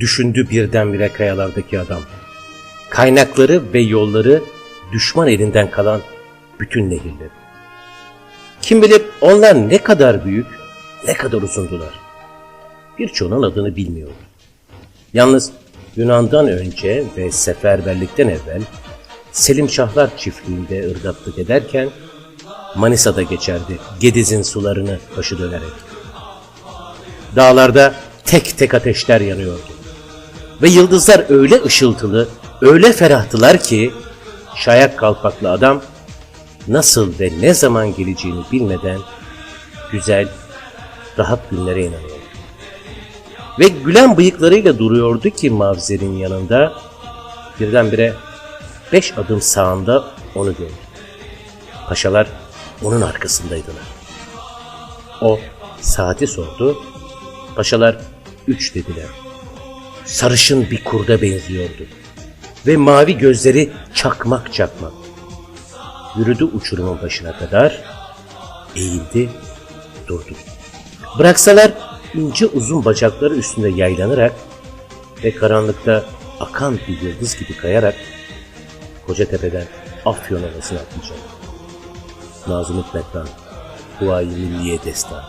Düşündü birdenbire kayalardaki adam. Kaynakları ve yolları düşman elinden kalan bütün nehirleri. Kim bilir onlar ne kadar büyük, ne kadar uzundular. Birçoğunun adını bilmiyordu. Yalnız Yunan'dan önce ve seferberlikten evvel Selim Şahlar çiftliğinde ırgatlık ederken Manisa'da geçerdi Gediz'in sularını başı dönerek. Dağlarda tek tek ateşler yanıyordu. Ve yıldızlar öyle ışıltılı, öyle ferahtılar ki şayak kalpaklı adam nasıl ve ne zaman geleceğini bilmeden güzel, rahat günlere inanıyordu. Ve gülen bıyıklarıyla duruyordu ki Mavzer'in yanında birdenbire beş adım sağında onu gördü. Paşalar onun arkasındaydılar. O saati sordu. Paşalar üç dediler. Sarışın bir kurda benziyordu. Ve mavi gözleri çakmak çakmak. Yürüdü uçurumun başına kadar. Eğildi, durdu. Bıraksalar ince uzun bacakları üstünde yaylanarak ve karanlıkta akan bir yıldız gibi kayarak Kocatepe'den Afyon Ovası'na atlayacak. Nazım Hikmet'ten Huayi Milliye Destan.